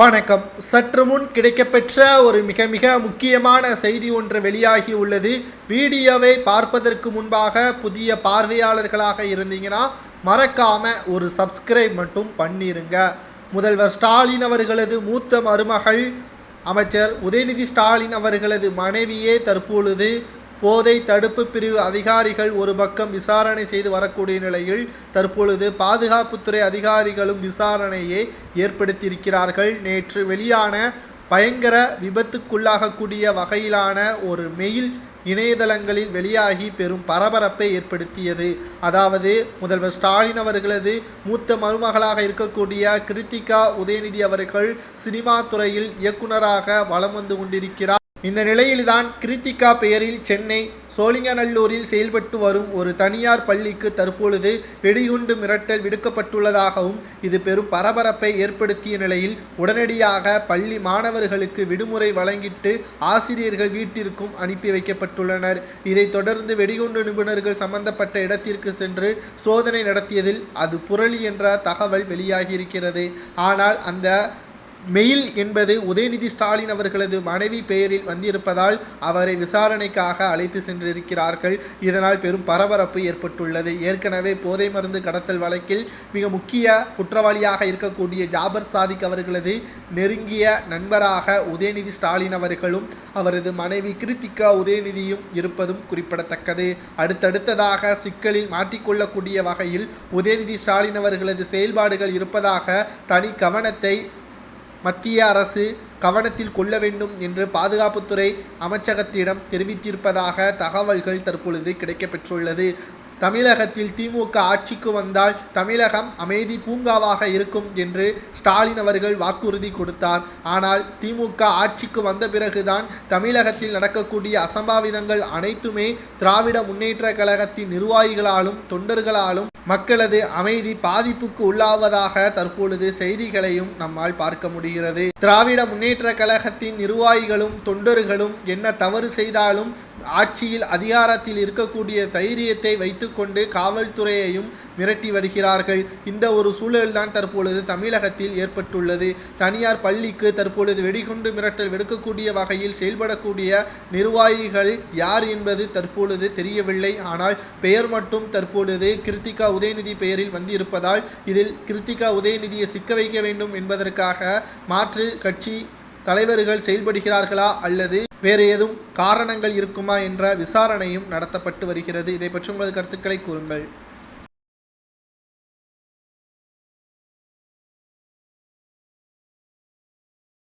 வணக்கம். சற்று முன் கிடைக்கப்பெற்ற ஒரு மிக மிக முக்கியமான செய்தி ஒன்று வெளியாகி உள்ளது. வீடியோவை பார்ப்பதற்கு முன்பாக புதிய பார்வையாளர்களாக இருந்தீங்கன்னா மறக்காம ஒரு சப்ஸ்கிரைப் மட்டும் பண்ணிருங்க. முதல்வர் ஸ்டாலின் அவர்களது மூத்த மருமகள் அமைச்சர் உதயநிதி ஸ்டாலின் அவர்களது மனைவியே தற்பொழுது போதை தடுப்பு பிரிவு அதிகாரிகள் ஒரு பக்கம் விசாரணை செய்து வரக்கூடிய நிலையில் தற்பொழுது பாதுகாப்புத்துறை அதிகாரிகளும் விசாரணையை ஏற்படுத்தியிருக்கிறார்கள். நேற்று வெளியான பயங்கர விபத்துக்குள்ளாகக்கூடிய வகையிலான ஒரு மெயில் இணையதளங்களில் வெளியாகி பெரும் பரபரப்பை ஏற்படுத்தியது. அதாவது முதல்வர் ஸ்டாலின் அவர்களது மூத்த மருமகளாக இருக்கக்கூடிய கிருத்திகா உதயநிதி அவர்கள் சினிமா துறையில் இயக்குனராக வலம் வந்து கொண்டிருக்கிறார். இந்த நிலையில்தான் கிருத்திகா பெயரில் சென்னை சோழிங்கநல்லூரில் செயல்பட்டு வரும் ஒரு தனியார் பள்ளிக்கு தற்பொழுது வெடிகுண்டு மிரட்டல் விடுக்கப்பட்டுள்ளதாகவும் இது பெரும் பரபரப்பை ஏற்படுத்திய நிலையில் உடனடியாக பள்ளி மாணவர்களுக்கு விடுமுறை வழங்கிட்டு ஆசிரியர்கள் வீட்டிற்கும் அனுப்பி வைக்கப்பட்டுள்ளனர். இதைத் தொடர்ந்து வெடிகுண்டு நிபுணர்கள் சம்பந்தப்பட்ட இடத்திற்கு சென்று சோதனை நடத்தியதில் அது புரளி என்ற தகவல் வெளியாகியிருக்கிறது. ஆனால் அந்த மெயில் என்பது உதயநிதி ஸ்டாலின் அவர்களது மனைவி பெயரில் வந்திருப்பதால் அவரை விசாரணைக்காக அழைத்து சென்றிருக்கிறார்கள். இதனால் பெரும் பரபரப்பு ஏற்பட்டுள்ளது. ஏற்கனவே போதை மருந்து கடத்தல் வழக்கில் மிக முக்கிய குற்றவாளியாக இருக்கக்கூடிய ஜாபர் சாதிக் அவர்களது நெருங்கிய நண்பராக உதயநிதி ஸ்டாலின் அவர்களும் அவரது மனைவி கிருத்திகா உதயநிதியும் இருப்பதும் குறிப்பிடத்தக்கது. அடுத்தடுத்ததாக சிக்கலில் மாட்டிக்கொள்ளக்கூடிய வகையில் உதயநிதி ஸ்டாலின் அவர்களது செயல்பாடுகள் இருப்பதாக தனி கவனத்தை மத்திய அரசு கவனத்தில் கொள்ள வேண்டும் என்று பாதுகாப்புத்துறை அமைச்சகத்திடம் தெரிவித்திருப்பதாக தகவல்கள் தற்பொழுது கிடைக்கப்பெற்றுள்ளது. தமிழகத்தில் திமுக ஆட்சிக்கு வந்தால் தமிழகம் அமைதி பூங்காவாக இருக்கும் என்று ஸ்டாலின் அவர்கள் வாக்குறுதி கொடுத்தார். ஆனால் திமுக ஆட்சிக்கு வந்த பிறகுதான் தமிழகத்தில் நடக்கக்கூடிய அசம்பாவிதங்கள் அனைத்துமே திராவிட முன்னேற்ற கழகத்தின் நிர்வாகிகளாலும் தொண்டர்களாலும் மக்களது அமைதி பாதிப்புக்கு உள்ளாவதாக தற்பொழுது செய்திகளையும் நம்மால் பார்க்க முடிகிறது. திராவிட முன்னேற்ற கழகத்தின் நிர்வாகிகளும் தொண்டர்களும் என்ன தவறு செய்தாலும் ஆட்சியில் அதிகாரத்தில் இருக்கக்கூடிய தைரியத்தை வைத்துக்கொண்டு காவல்துறையையும் மிரட்டி வருகிறார்கள். இந்த ஒரு சூழல்தான் தற்பொழுது தமிழகத்தில் ஏற்பட்டுள்ளது. தனியார் பள்ளிக்கு தற்பொழுது வெடிகுண்டு மிரட்டல் விடுக்கக்கூடிய வகையில் செயல்படக்கூடிய நிர்வாகிகள் யார் என்பது தற்பொழுது தெரியவில்லை. ஆனால் பெயர் மட்டும் தற்பொழுது கிருத்திகா உதயநிதி பெயரில் வந்திருப்பதால் இதில் கிருத்திகா உதயநிதியை சிக்க வைக்க வேண்டும் என்பதற்காக மாற்று கட்சி தலைவர்கள் செயல்படுகிறார்களா அல்லது வேறு ஏதும் காரணங்கள் இருக்குமா என்ற விசாரணையும் நடத்தப்பட்டு வருகிறது. இதை பற்றி உங்களது கருத்துக்களை கூறுங்கள்.